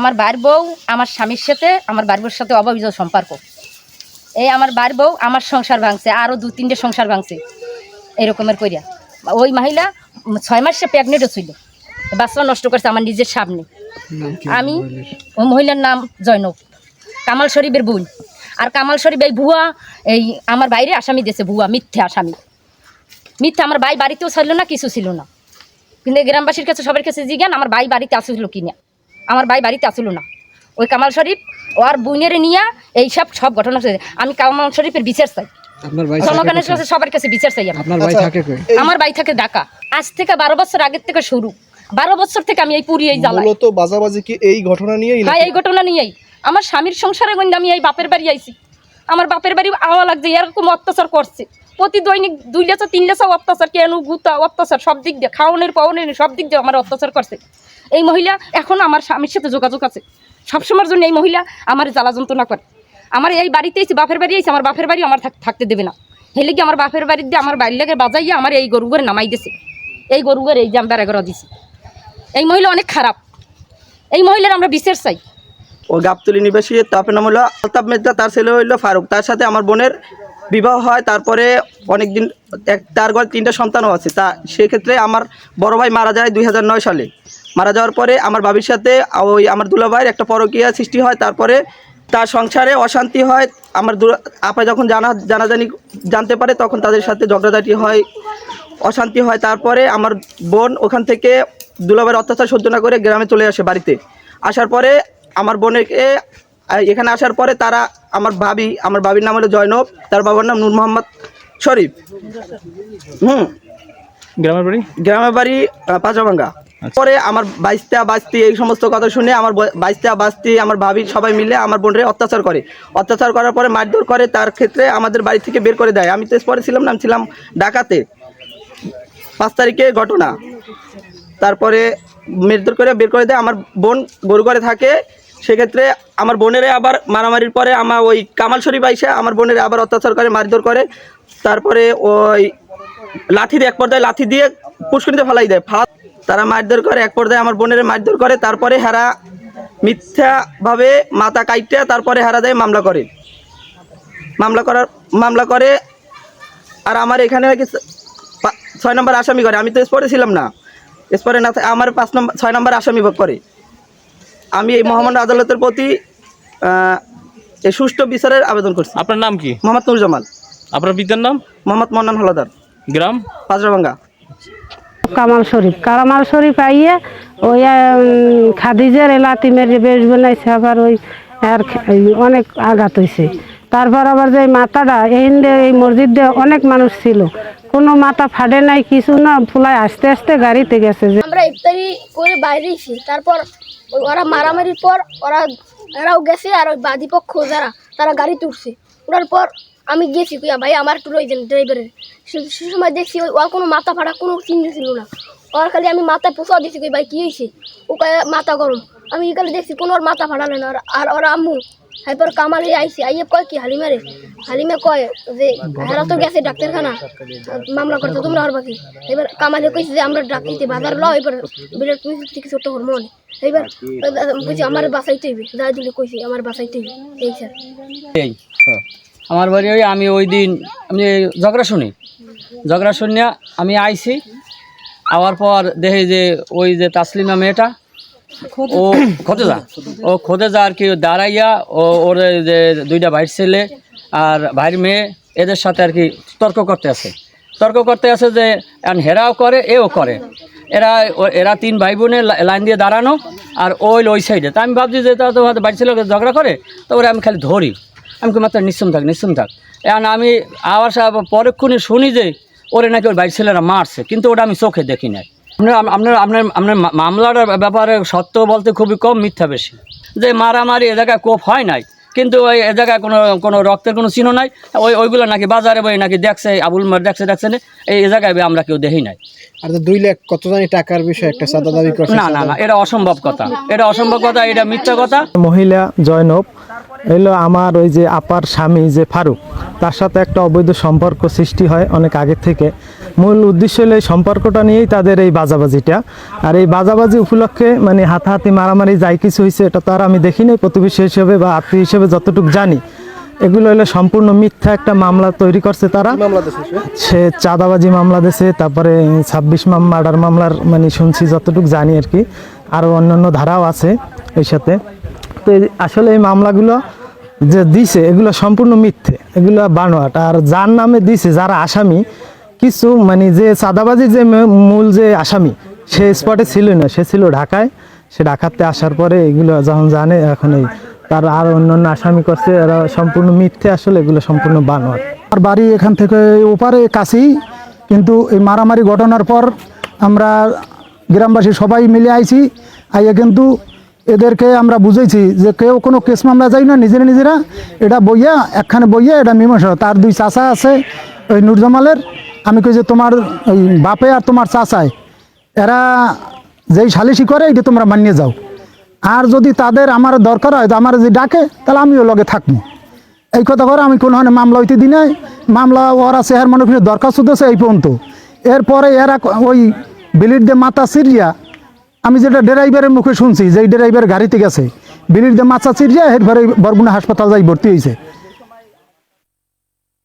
আমার বাড়ির বউ আমার স্বামীর সাথে আমার বাড়ির বউর সাথে অবৈধ সম্পর্ক। এই আমার বাড়ির বউ আমার সংসার ভাঙছে আরও দু তিনটে সংসার ভাঙছে এরকমের করিয়া ওই মহিলা ছয় মাসে প্রেগনেন্টও ছিল। বাচ্চা নষ্ট করছে আমার নিজের সামনে। আমি ওই মহিলার? নাম জয়নব। কামাল শরীফের বোন আর কামাল শরীফ এই ভুয়া এই আমার বাইরে আসামি দিয়েছে ভুয়া মিথ্যে আসামি। মিথ্যা আমার ভাই বাড়িতেও ছিল না কিছু ছিল না। কিন্তু গ্রামবাসীর কাছে সবার কাছে জিজ্ঞান আমার ভাই বাড়িতে আসছিল কিনা? আমার ভাই বাড়িতে আসছিল না। ওই কামাল শরীফ ওর বোনের নিয়ে এইসব সব ঘটনা হয়েছে। আমি কামাল শরীফের বিচার চাই। জনগণের কাছে সবার কাছে বিচার চাই আমি। আপনার ভাই থাকে কই? আমার বাড়ি থেকে ঢাকা। আজ থেকে বারো বছর আগের থেকে শুরু। বারো বছর থেকে আমি এই পুরী এই জ্বালাই মূলত বাজাবাজি কি এই ঘটনা নিয়েই হ্যাঁ এই ঘটনা নিয়েই। আমার স্বামীর সংসারে গঞ্জ আমি এই বাপের বাড়ি আইছি। আমার বাপের বাড়ি আওয়া লাগছে এরকম অত্যাচার করছে। প্রতি দৈনিক দুই লেসা তিন লেসা অত্যাচার কেন গুতা অত্যাচার? সব দিক দিয়ে খাওয়ানোর পাওয়ানোর সব দিক দিয়ে আমার অত্যাচার করছে। এই মহিলা এখন আমার স্বামীর সাথে যোগাযোগ আছে। সবসময়ের জন্য এই মহিলা আমার জ্বালা যন্ত্রণা করে। আমার এই বাড়িতে এসে বাপের বাড়ি এসে আমার বাপের বাড়ি আমার থাকতে দেবে না। হেলে কি আমার বাপের বাড়ির দিয়ে আমার বাড়ির লেগে বাজাইয়া আমার এই গরু ঘরে নামাই দিছে? এই গরু ঘরে এই যে আমি বেড়া করে দিছি। এই মহিলা অনেক খারাপ। এই মহিলার আমরা বিচার চাই। ও গাবতলি নিবাসী তারপর নাম হলো আলতাফ মেজদা তার ছেলে হইল ফারুক। তার সাথে আমার বোনের বিবাহ হয়, তারপরে অনেক দিন এক তার ঘরে তিনটা সন্তানও আছে। তা সেক্ষেত্রে আমার বড় ভাই মারা যায় দুই হাজার নয় সালে। মারা যাওয়ার পরে আমার বাবির সাথে ওই আমার দুলাভাইয়ের একটা পরকীয়া সৃষ্টি হয়, তারপরে তার সংসারে অশান্তি হয়। আমার আপা যখন জানা জানাজানি জানতে পারে, তখন তাদের সাথে ঝগড়াঝাটি হয়, অশান্তি হয়। তারপরে আমার বোন ওখান থেকে দুলাভাইয়ের অত্যাচার সহ্য না করে গ্রামে চলে আসে বাড়িতে। আসার পরে আমার বোনকে এখানে আসার পরে তারা আমার ভাবি আমার ভাবির নাম হলো জয়নব তার বাবার নাম নূর মোহাম্মদ শরীফ। হুম। গ্রামের বাড়ি? গ্রামের বাড়ি পাঁচভাঙ্গা পরে আমার বাইশটা বাস্তি এই সমস্ত কথা শুনে আমার ব- বাইশটা বাস্তি আমার ভাবি সবাই মিলে আমার বোনরে অত্যাচার করে। অত্যাচার করার পরে মারধর করে তার ক্ষেত্রে আমাদের বাড়ি থেকে বের করে দেয়। আমি তো পরে ছিলাম না ছিলাম ঢাকাতে। পাঁচ তারিখে ঘটনা। তারপরে মেরধর করে বের করে দেয়। আমার বোন গরু করে থাকে সেক্ষেত্রে আমার বোনেরে আবার মারামারির পরে আমার ওই কামাল শরীফ আইসে আমার বোনের আবার অত্যাচার করে, মারধর করে। তারপরে ওই লাঠি দিয়ে, এক পর্যায়ে লাঠি দিয়ে পুষ্করিতে ফেলাই দেয়। ফালা তারা মারধর করে, এক পর্যায়ে আমার বোনের মারধর করে। তারপরে হারা মিথ্যাভাবে মাথা কাইটে, তারপরে হারা দেয় মামলা করে। মামলা করার মামলা করে। আর আমার এখানে নাকি ছয় নম্বর আসামি করে। আমি তো স্পটে ছিলাম না। স্পটে না আমার পাঁচ নম্বর ছয় নম্বর আসামি করে। আমি এই মহামান্য আদালতের প্রতি এই সুষ্ঠু বিচারের আবেদন করছি। আপনার নাম কি? মোহাম্মদ নুর জামাল আপনার পিতার নাম? মোহাম্মদ মন্নান হলাদার। গ্রাম? পাজরাভাঙ্গা কামাল শরীফ। কামাল শরীফ আইয়ে ওই খাদিজের এলাতিমের যে বেশ বানাইছে আবার ওই আর অনেক আঘাত হয়েছে তারপর আবার যে মাথাটা এই এই মসজিদে অনেক মানুষ ছিল। কোনো মাথা ফাটে নাই কিছু না ফুলায় আস্তে আস্তে গাড়িতে গেছে যে আমরা ইফতারি করে বাইরে এসি তারপর ওরা মারামারির পর ওরা, এরাও গেছে আর ওই বাদী খোঁজারা যারা, তারা গাড়ি তুলছে। ওঠার পর আমি গেছি কুইয়া, ভাই, আমার একটু রয়েছেন ড্রাইভারের। সে সময় দেখছি ওই, ওর কোনো মাথা ফাটা কোনো চিহ্ন ছিল না। ওর খালি আমি মাথায় পোষা দিয়েছি কই, ভাই, কী হয়েছে ও কয়, মাথা গরম। আমি এখানে দেখছি কোনো ওর মাথা ফাটালে না। আর ওরা আম্মু এরপর কামাল হয়ে আইসি আইয়ে কয় কি হালিমারে হালিমে কয় যে, হেরা তো গেছে ডাক্তারখানা, মামলা করতে তোমরা আর বাকি এবার কামালে কইছে যে, আমরা ডাকিতে বাজার লও, এবার বিরাট তুমি থেকে ছোট হরমোন। এবার কইছে আমার বাসাইতে হইবে যা দিলে কইছে, আমার বাসাইতে হইবে। এই স্যার। এই, আমার বাড়ি ওই, আমি ওই দিন, আমি ঝগড়া শুনি। ঝগড়া শুনিয়া আমি আইছি, আওয়ার পর দেখি যে ওই যে তাসলিমা মেয়েটা ও খোঁজে ও যা আর কি দাঁড়াইয়া, ও, ওর যে দুইটা ভাইয়ের ছেলে আর ভাইয়ের মেয়ে, এদের সাথে আর কি তর্ক করতে আছে। তর্ক করতে আছে যে হেরাও করে, এও করে। এরা এরা তিন ভাই বোনের লা- লাইন দিয়ে দাঁড়ানো আর ওই ওই সাইডে তা আমি ভাবছি যে তারা তো হয়তো বাড়ির ঝগড়া করে, তো ওরা আমি খালি ধরি। আমি কি মাত্র নিশ্চম থাক নিশ্চম থাক। এখন আমি আবার পরক্ষণে শুনি যে, ওরে নাকি ওর বাড়ির ছেলেরা মারছে, কিন্তু ওটা আমি চোখে দেখি নাই। আপনার আপনার আপনার আপনার মামলার ব্যাপারে সত্য বলতে খুবই কম মিথ্যা বেশি। যে মারামারি এ জায়গায় কোপ হয় নাই কিন্তু ওই এ জায়গায় কোনো কোনো রক্তের কোনো চিহ্ন নাই ওই ওইগুলো নাকি বাজারে বই নাকি দেখছে আবুল মার দেখছে দেখছে না এই এ জায়গায় আমরা কেউ দেখি নাই। আর দুই লাখ কত জানি টাকার বিষয় একটা সাদা দাবি করছে না না না এটা অসম্ভব কথা। এটা অসম্ভব কথা এটা মিথ্যা কথা। মহিলা জয়নব এলো আমার ওই যে আপার স্বামী যে ফারুক। তার সাথে একটা অবৈধ সম্পর্ক সৃষ্টি হয় অনেক আগে থেকে। মূল উদ্দেশ্য হলো এই সম্পর্কটা নিয়েই তাদের এই বাজাবাজিটা। আর এই বাজাবাজি উপলক্ষে মানে হাতাহাতি মারামারি যাই কিছু হয়েছে, এটা তো আর আমি দেখিনি প্রতিবেশী হিসেবে বা আত্মীয় হিসেবে যতটুকু জানি। এগুলো হলো সম্পূর্ণ মিথ্যা একটা মামলা তৈরি করছে তারা। সে চাঁদাবাজি মামলা দিয়েছে তারপরে ছাব্বিশ মাম, মার্ডার মামলার মানে শুনছি যতটুকু জানি আর কি। আরও অন্যান্য ধারাও আছে এই সাথে। তো আসলে এই মামলাগুলো যে দিছে, এগুলো সম্পূর্ণ মিথ্যে। এগুলো বানোয়াট। আর যার নামে দিছে, যারা আসামি, কিছু মানে যে চাঁদাবাজির যে মূল যে আসামি, সে স্পটে ছিল না। সে ছিল ঢাকায়। সে ঢাকাতে আসার পরে এগুলো যখন জানে, এখন এই তার আর অন্যান্য আসামি করছে, এরা সম্পূর্ণ মিথ্যে আসলে এগুলো সম্পূর্ণ বানোয়াট। আর বাড়ি এখান থেকে ওপারে কাছেই। কিন্তু এই মারামারি ঘটনার পর আমরা গ্রামবাসী সবাই মিলে আইছি। আইয়া কিন্তু এদেরকে আমরা বুঝেছি যে কেউ কোনো কেস মামলা যাই না, নিজেরা নিজেরা। এটা বইয়া, একখানে বইয়া এটা মীমাংসা। তার দুই চাচা আছে, ওই নুরজামালের। আমি কই যে তোমার ওই বাপে আর তোমার চাষায় এরা যেই সালিশি করে, এটা তোমরা মানিয়ে যাও। আর যদি তাদের আমার দরকার হয়, তো আমার যদি ডাকে, তাহলে আমিও লগে থাকব এই কথা করে আমি কোনো হানে মামলা হইতে দিই নাই। মামলা ওরা চেহার মানুষ দরখাস্ত দিয়েছে এই পর্যন্ত। এরপরে এরা ওই বিলির দিয়ে মাথা সিরিয়া আমি যেটা ড্রাইভারের মুখে শুনছি যে ড্রাইভার গাড়িতে গেছে বিলির দিয়ে মাথা সিরিয়া এরপরে বরগুনা হাসপাতাল যাই ভর্তি হয়েছে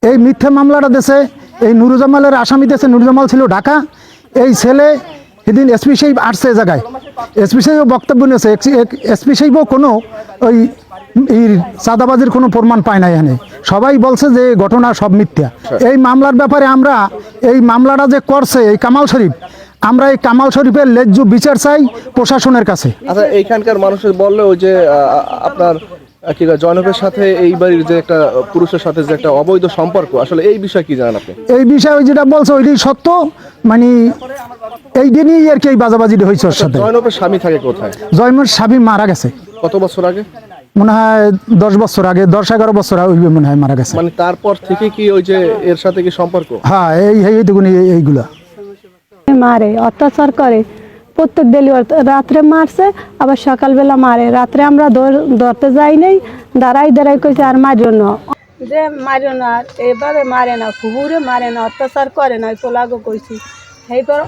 এই মিথ্যে মামলাটা দেশে এই নুরুজামালের আসামি দেশে নুরুজামাল ছিল ঢাকা এই ছেলে সেদিন এসপি সাহেব আসছে জায়গায়। এসপি সাহেব বক্তব্য নিয়েছে এসপি সাহেবও কোনো ওই চাঁদাবাজির কোনো প্রমাণ পায় না এখানে। সবাই বলছে যে ঘটনা সব মিথ্যা। এই মামলার ব্যাপারে আমরা এই মামলাটা যে করছে এই কামাল শরীফ আমরা এই কামাল শরীফের লেজ্জু বিচার চাই প্রশাসনের কাছে। আচ্ছা এইখানকার মানুষের বললে ওই যে আপনার জয়নবের সাথে এই বাড়ির যে একটা পুরুষের সাথে যে একটা অবৈধ সম্পর্ক আসলে এই বিষয়ে কি জানেন আপনি? এই বিষয়ে ওই যেটা বলছে ওইটাই সত্য মানে এই দিনই আর কি এই বাজাবাজিটা হয়েছে ওর সাথে। জয়নবের স্বামী থাকে কোথায়? জয়মর স্বামী মারা গেছে। কত বছর আগে? মনে হয় দশ বছর আগে দশ এগারো বছর আগে মনে হয় মারা গেছে। মানে তারপর থেকে কি ওই যে এর সাথে কি সম্পর্ক? হ্যাঁ এই এই এইটুকুনি এই- এইগুলা। মারে, অত্যাচার করে। প্রত্যেক দিন রাত্রে মারছে, আবার সকালবেলা মারে। রাত্রে আমরা ধর- ধরতে যাই নাই, দাঁড়াই দাঁড়াই কইছে আর মারিও না। যে মারিও না আর এভাবে মারে না, কুকুরে মারে না, অত্যাচার করে না পোলাগো কইছি। এইবার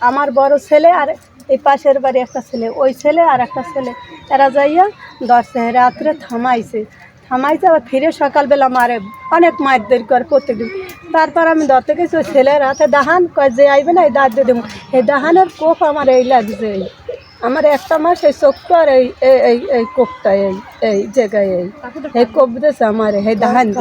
আমার বড় ছেলে আর এই পাশের বাড়ি একটা ছেলে, ওই ছেলে আর একটা ছেলে। এরা যাইয়া ধরছে রাত্রে থামাইছে। থামাইছে, আবার ফিরে সকালবেলা মারে। অনেক মার দেরি করে প্রত্যেকদিন। তারপর আমি ধরতে গেছি, ওই ছেলের হাতে দাহান, কয় যে আইবে না, এই দাঁত দিয়ে দেবো। এই দাহানের কোপ আমার এই লাগছে। আমার একটা মাস এই চোখটা আর এই, এই- এই কোপটা, এই এই জায়গায়, এই। এই কোপ দিয়েছে আমার, এই দাহান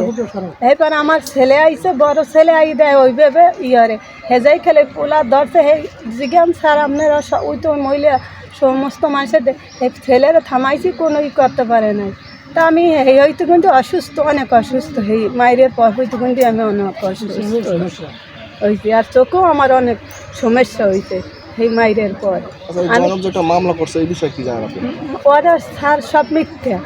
এরপর আমার ছেলে আইছে, বড় ছেলে আই দেয়, ওই ভেবে ইয়ারে হেজাই খেলে পোলা ধরছে, হে জিজ্ঞাম স্যার আপনারা ওই তো মহিলা সমস্ত মানুষের ছেলেরা থামাইছি, কোনো ই করতে পারে নাই। তা আমি এই হইতে কিন্তু অসুস্থ অনেক অসুস্থ। হই মায়ের পর হইতে কিন্তু আমি অনেক অসুস্থ। হয়েছি আর চোখেও আমার অনেক সমস্যা হয়েছে সেই মায়ের পর। আচ্ছা মামলা করছে এই বিষয়ে কি জানেন আপনি? ওরা স্যার সব মিথ্যা।